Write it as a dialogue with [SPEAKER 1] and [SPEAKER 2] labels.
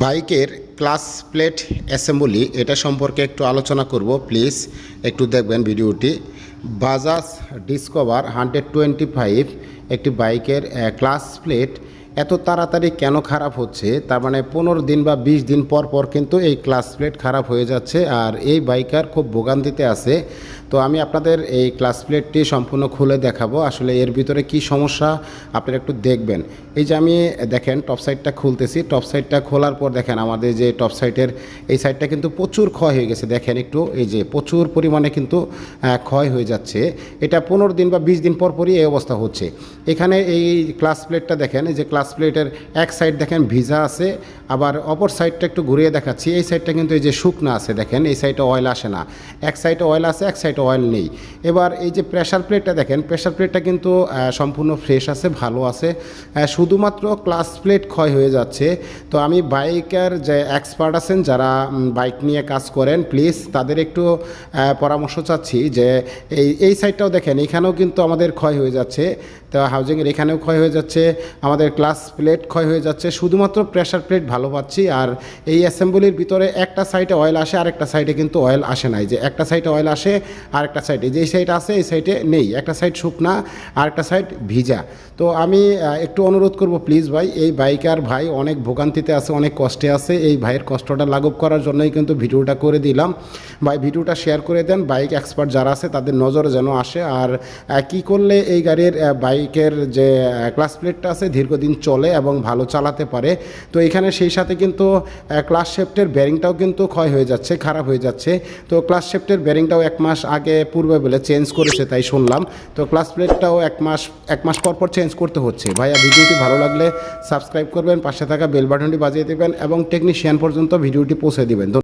[SPEAKER 1] বাইকের class plate assembly এটা সম্পর্কে একটু আলোচনা করব, প্লিজ। একটু দেখবেন ভিডিওটি। Bajaj Discover hundred twenty five একটি বাইকের ক্লাস প্লেট। এত তাড়াতাড়ি কেন খারাপ হচ্ছে? তার মানে পনেরো দিন বা বিশ দিন পর পর কিন্তু এই ক্লাস প্লেট খারাপ হয়ে যাচ্ছে। আর এই বাইকার খুব ভোগান্তিতে আছে। তো আমি আপনাদের এই ক্লাস প্লেটটি সম্পূর্ণ খুলে দেখাবো। আসলে এর ভিতরে কি সমস্যা আপনারা একটু দেখবেন। এই যে আমি দেখেন টপ সাইডটা খুলতেছি। টপ সাইডটা খোলার পর দেখেন আমাদের যে টপ সাইডের এই সাইডটা কিন্তু প্রচুর ক্ষয় হয়ে গেছে। দেখেন একটু, এই যে প্রচুর পরিমাণে কিন্তু ক্ষয় হয়ে যাচ্ছে। এটা পনেরো দিন বা বিশ দিন পর পরই এই অবস্থা হচ্ছে। এখানে এই ক্লাস প্লেটটা দেখেন, এই যে ক্লাস প্লেটের এক সাইড দেখেন ভিজা আছে, আবার অপর সাইডটা একটু ঘুরিয়ে দেখাচ্ছি। এই সাইডটা কিন্তু এই যে শুকনা আছে, দেখেন। এই সাইডে অয়েল আসে না। এক সাইডে অয়েল আছে, এক সাইডে অয়েল নেই। এবার এই যে প্রেশার প্লেটটা দেখেন প্রেশার প্লেটটা কিন্তু সম্পূর্ণ ফ্রেশ আছে, ভালো আছে। শুধুমাত্র ক্লাস প্লেট ক্ষয় হয়ে যাচ্ছে। তো আমি বাইকের যে এক্সপার্ট আছেন, যারা বাইক নিয়ে কাজ করেন প্লিজ তাদের একটু পরামর্শ চাচ্ছি যে এই এই সাইডটাও দেখেন, এখানেও কিন্তু আমাদের ক্ষয় হয়ে যাচ্ছে। তো হাউজিংয়ের এখানেও ক্ষয় হয়ে যাচ্ছে, আমাদের ক্লাস প্লেট ক্ষয় হয়ে যাচ্ছে। শুধুমাত্র প্রেশার প্লেট ভালো পাচ্ছি, আর এই অ্যাসেম্বলির ভিতরে একটা সাইডে অয়েল আসে আর একটা সাইডে কিন্তু অয়েল আসে নাই। যে একটা সাইডে অয়েল আসে আর একটা সাইডে যেই সাইড আছে, এই সাইডে নেই। একটা সাইড শুকনা আর একটা সাইড ভিজা। তো আমি একটু অনুরোধ করব প্লিজ ভাই, এই বাইকার ভাই অনেক ভোগান্তিতে আছে, অনেক কষ্টে আছে। এই ভাইয়ের কষ্টটা লাঘব করার জন্যই কিন্তু ভিডিওটা করে দিলাম। ভাই, ভিডিওটা শেয়ার করে দেন। বাইক এক্সপার্ট যারা আছে, তাদের নজরে যেন আসে। আর কি করলে এই গাড়ির বাইকের যে ক্লাস প্লেটটা আছে, দীর্ঘদিন চলে এবং ভালো চালাতে পারে। তো এখানে সেই সাথে কিন্তু ক্লাস শেফটের ব্যারিংটাও কিন্তু ক্ষয় হয়ে যাচ্ছে, খারাপ হয়ে যাচ্ছে। তো ক্লাস শেফটের ব্যারিংটাও এক মাস আগে পূর্বে বলে চেঞ্জ করেছে, তাই শুনলাম। তো ক্লাস প্লেটটাও এক মাস এক মাস পর পর চেঞ্জ করতে হচ্ছে। ভাইয়া, ভিডিওটি ভালো লাগলে সাবস্ক্রাইব করবেন, পাশে থাকা বেল বাটনটি বাজিয়ে দেবেন এবং টেকনিশিয়ান পর্যন্ত ভিডিওটি পৌঁছে দিবেন।